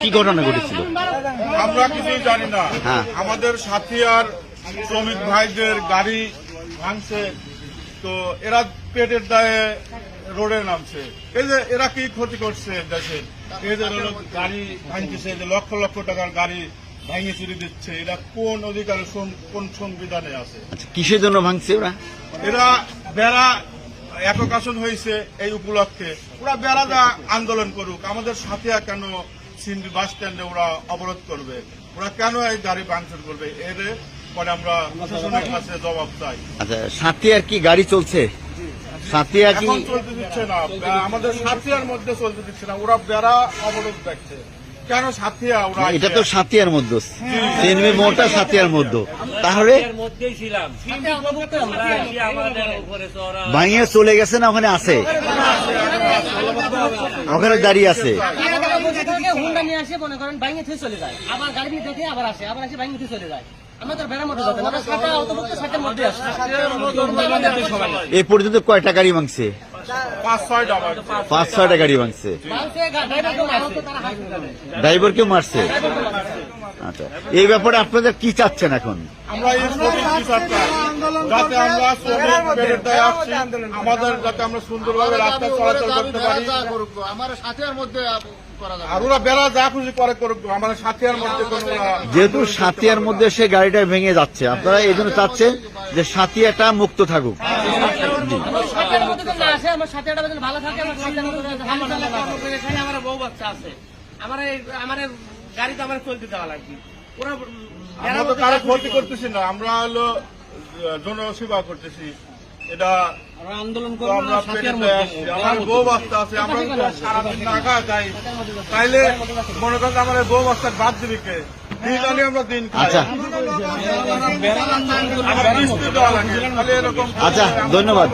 কি ঘটনা ঘটেছিল? আমরা কিছুই জানি না। হ্যাঁ। আমাদের সাথিয়ার শ্রমিক ভাইদের গাড়ি ভাঙছে তো এরা পেটের দায়ে রোডে নামছে। এই যে এরা কি ক্ষতি করছে দেশের এদের হলো গাড়ি ভাঙতেছে যে লক্ষ লক্ষ টাকার গাড়ি ভাঙে চুরি দিচ্ছে এরা কোন অধিকারে সং- কোন সংবিধানে আছে? আচ্ছা কিসের জন্য ভাঙছে ওরা? এরা বেড়া একক আসন হয়েছে এই উপলক্ষে। ওরা বেড়া যা আন্দোলন করুক। আমাদের সাথে কেন সিন্ডি বাস স্ট্যান্ডে ওরা অবরোধ করবে। ওরা কেন এই গাড়ি ভাঙচুর করবে? এর পরে আমরা প্রশাসনের কাছে জবাব চাই। আচ্ছা সাথিয়ার কি গাড়ি চলছে? সাথিয়া কি এখন চলতে দিচ্ছে না। আমাদের সাথিয়ার মধ্যে চলতে দিচ্ছে না। ওরা বেড়া অবরোধ দেখছে। কেন সাথিয়া ওরা এটা তো সাথিয়ার মধ্যে। সাথিয়ার মধ্যে। তাহলে এর মধ্যেই ছিলাম। আমরা এসে আমাদের উপরে চড়া ভাঙিয়ে চলে গেছে না ওখানে আছে? ওখানে দাঁড়িয়ে আছে। হুন্ডা নিয়ে আসে মনে করেন বাইঙ্গে থেকে চলে যায়। আবার গাড়ি নিয়ে দেখে আবার আসে আবার আসে বাইঙ্গে থেকে চলে যায়। এই পর্যন্ত কয়টা গাড়ি মাংসে পাঁচ ছয় ডাবা পাঁচ ছয়টা গাড়ি মাংসে ড্রাইভার কেউ মারছে। আচ্ছা এই ব্যাপারে আপনাদের কি চাচ্ছেন এখন? আমরা এই সঠিক বিচার চাই যাতে আমরা শ্রমিক পেটের দায়ে আসছি আমাদের যাতে আমরা সুন্দরভাবে রাস্তা চলাচল করতে পারি। আমার সাথের মধ্যে আর ওরা বেড়া যা খুশি করে করুক আমাদের সাথিয়ার মধ্যে যেহেতু সাথিয়ার মধ্যে সে গাড়িটা ভেঙে যাচ্ছে আপনারা এই জন্য চাচ্ছেন যে সাথিয়াটা মুক্ত থাকুক। আমার ভালো থাকে আমার বউ বাচ্চা আছে। আমার গাড়ি তো আমার চলতে দেওয়া লাগবে। ওরা আমরা তো কারও ক্ষতি করতেছি না আমরা হলো জনসেবা করতেছি। এটা আন্দোলন আমরা পেটের দায়ে আসছি। আমার বউ বাচ্চা আছে আমরা সারাদিন না খাওয়া তাইলে মনে করেন আমার বউ বাচ্চার বাদ দিবি কে? আমরা দিন খাই। আচ্ছা। আচ্ছা ধন্যবাদ।